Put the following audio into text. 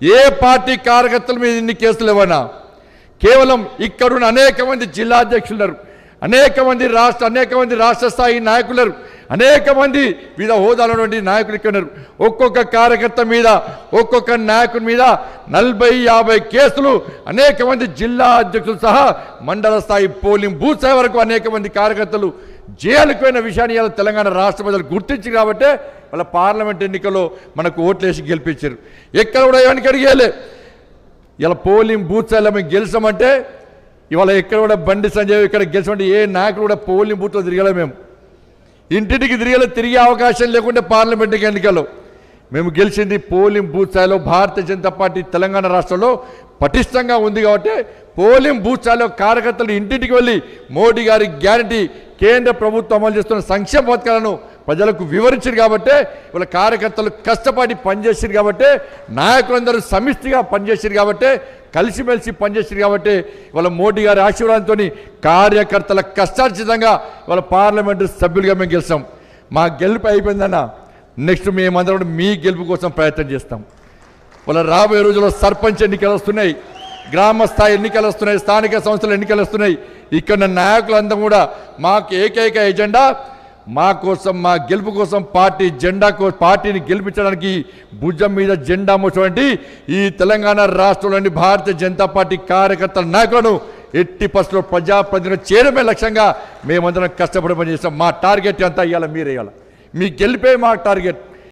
ఏ party కార్యకర్తల మీద ఇన్ని కేసులు ఇవ్వనా కేవలం ఇక్కడున్న అనేక మంది జిల్లా అధ్యక్షులు అనేక మంది రాష్ట్ర అనేక మంది రాష్ట్ర స్థాయి నాయకులు అనేక మంది వివిధ హోదాలటువంటి నాయకులు ఇక్కడ ఉన్నారు. ఒక్కొక్క కార్యకర్త మీద ఒక్కొక్క నాయకుడి మీద నలభై యాభై కేసులు అనేక మంది జిల్లా అధ్యక్షులు సహా మండల స్థాయి పోలింగ్ బూత్ స్థాయి వరకు అనేక మంది కార్యకర్తలు జైలుకు పోయిన విషయాన్ని ఇలా తెలంగాణ రాష్ట్ర ప్రజలు గుర్తించి కాబట్టి వాళ్ళ పార్లమెంట్ ఎన్నికల్లో మనకు ఓట్లేసి గెలిపించారు. ఎక్కడ కూడా ఎవరికి అడిగేలే ఇలా పోలింగ్ బూత్ స్థాయిలో మేము గెలిచామంటే ఇవాళ ఎక్కడ కూడా బండి సంజయ్ ఇక్కడ గెలిచామంటే ఏ నాయకుడు కూడా పోలింగ్ బూత్లో తిరగలే మేము. ఇంటింటికి తిరిగేలా తిరిగే అవకాశం లేకుంటే పార్లమెంట్ ఎన్నికలు మేము గెలిచింది పోలింగ్ బూత్ స్థాయిలో భారతీయ జనతా పార్టీ తెలంగాణ రాష్ట్రంలో పటిష్టంగా ఉంది కాబట్టి పోలింగ్ బూత్ స్థాయిలో కార్యకర్తలు ఇంటింటికి వెళ్ళి మోడీ గారి గ్యారంటీ కేంద్ర ప్రభుత్వం అమలు చేస్తున్న సంక్షేమ పథకాలను ప్రజలకు వివరించారు కాబట్టి వాళ్ళ కార్యకర్తలు కష్టపడి పనిచేసారు కాబట్టి నాయకులందరూ సమిష్టిగా పనిచేసారు కాబట్టి కలిసిమెలిసి పనిచేసారు కాబట్టి వాళ్ళ మోడీ గారి ఆశీర్వాదంతో కార్యకర్తల కష్టార్జితంగా వాళ్ళ పార్లమెంటు సభ్యులుగా మేము గెలిచాం. మా గెలుపు అయిపోయిందన్న నెక్స్ట్ మేమందరం కూడా మీ గెలుపు కోసం ప్రయత్నం చేస్తాం. వాళ్ళ రాబోయే రోజుల్లో సర్పంచ్ ఎన్నికలు వస్తున్నాయి గ్రామ స్థాయి ఎన్నికలు వస్తున్నాయి స్థానిక సంస్థల ఎన్నికలు వస్తున్నాయి. ఇక్కడ నాయకులందరూ కూడా మాకు ఏకైక ఎజెండా మా కోసం మా గెలుపు కోసం పార్టీ జెండా కో పార్టీని గెలిపించడానికి భుజం మీద జెండా మోసినటువంటి ఈ తెలంగాణ రాష్ట్రంలోని భారతీయ జనతా పార్టీ కార్యకర్తల నాయకులను ఎట్టి పసులో ప్రజాప్రతినిధులు చేయడమే లక్ష్యంగా మేమందరం కష్టపడి పనిచేస్తాం. మా టార్గెట్ అంతా ఇవ్వాలి మీరు ఇవ్వాలి మీ గెలిపే మా టార్గెట్.